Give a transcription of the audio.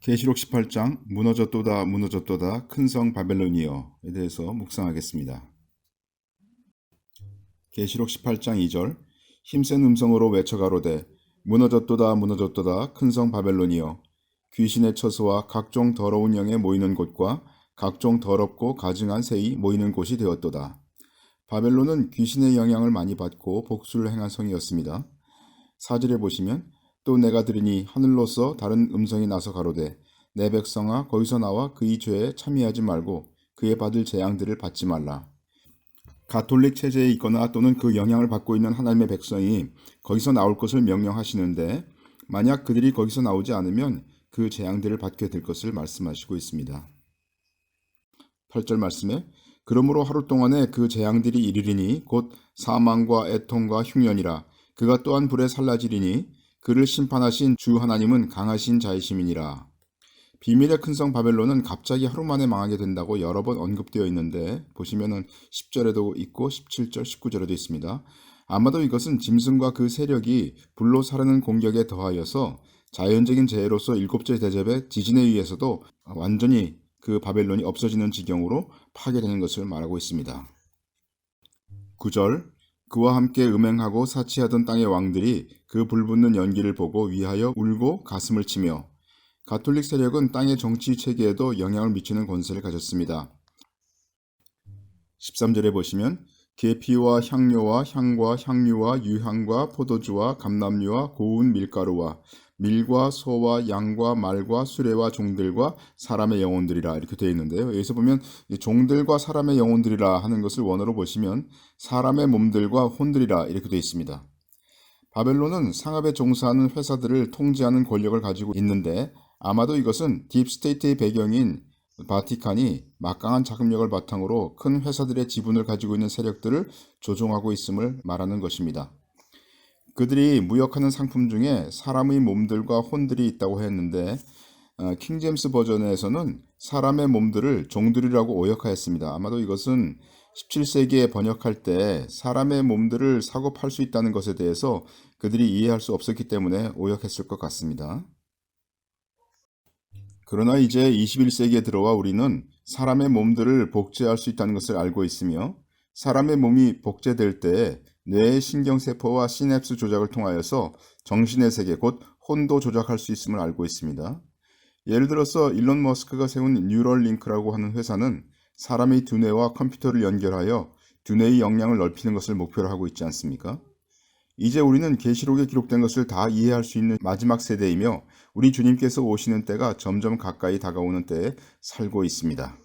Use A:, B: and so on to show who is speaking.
A: 계시록 18장 무너졌도다 무너졌도다 큰 성 바벨론이여에 대해서 묵상하겠습니다. 계시록 18장 2절 힘센 음성으로 외쳐가로되 무너졌도다 무너졌도다 큰 성 바벨론이여 귀신의 처소와 각종 더러운 영에 모이는 곳과 각종 더럽고 가증한 새이 모이는 곳이 되었도다. 바벨론은 귀신의 영향을 많이 받고 복수를 행한 성이었습니다. 사절에 보시면 또 내가 들으니 하늘로서 다른 음성이 나서 가로되 내 백성아 거기서 나와 그의 죄에 참여하지 말고 그의 받을 재앙들을 받지 말라. 가톨릭 체제에 있거나 또는 그 영향을 받고 있는 하나님의 백성이 거기서 나올 것을 명령하시는데 만약 그들이 거기서 나오지 않으면 그 재앙들을 받게 될 것을 말씀하시고 있습니다. 8절 말씀에 그러므로 하루 동안에 그 재앙들이 이르리니 곧 사망과 애통과 흉년이라 그가 또한 불에 살라지리니 그를 심판하신 주 하나님은 강하신 자이심이니라. 비밀의 큰 성 바벨론은 갑자기 하루 만에 망하게 된다고 여러 번 언급되어 있는데 보시면은 10절에도 있고 17절, 19절에도 있습니다. 아마도 이것은 짐승과 그 세력이 불로 사르는 공격에 더하여서 자연적인 재해로서 일곱째 대접의 지진에 의해서도 완전히 그 바벨론이 없어지는 지경으로 파괴되는 것을 말하고 있습니다. 9절 그와 함께 음행하고 사치하던 땅의 왕들이 그 불붙는 연기를 보고 위하여 울고 가슴을 치며 가톨릭 세력은 땅의 정치 체계에도 영향을 미치는 권세를 가졌습니다. 13절에 보시면 계피와 향료와 향과 향유와 유향과 포도주와 감람류와 고운 밀가루와 밀과 소와 양과 말과 수레와 종들과 사람의 영혼들이라 이렇게 되어 있는데요. 여기서 보면 종들과 사람의 영혼들이라 하는 것을 원어로 보시면 사람의 몸들과 혼들이라 이렇게 되어 있습니다. 바벨론은 상업에 종사하는 회사들을 통제하는 권력을 가지고 있는데 아마도 이것은 딥스테이트의 배경인 바티칸이 막강한 자금력을 바탕으로 큰 회사들의 지분을 가지고 있는 세력들을 조종하고 있음을 말하는 것입니다. 그들이 무역하는 상품 중에 사람의 몸들과 혼들이 있다고 했는데 어, 킹제임스 버전에서는 사람의 몸들을 종들이라고 오역하였습니다. 아마도 이것은 17세기에 번역할 때 사람의 몸들을 사고 팔 수 있다는 것에 대해서 그들이 이해할 수 없었기 때문에 오역했을 것 같습니다. 그러나 이제 21세기에 들어와 우리는 사람의 몸들을 복제할 수 있다는 것을 알고 있으며 사람의 몸이 복제될 때 뇌의 신경세포와 시냅스 조작을 통하여서 정신의 세계 곧 혼도 조작할 수 있음을 알고 있습니다. 예를 들어서 일론 머스크가 세운 뉴럴링크라고 하는 회사는 사람의 두뇌와 컴퓨터를 연결하여 두뇌의 역량을 넓히는 것을 목표로 하고 있지 않습니까? 이제 우리는 계시록에 기록된 것을 다 이해할 수 있는 마지막 세대이며 우리 주님께서 오시는 때가 점점 가까이 다가오는 때에 살고 있습니다.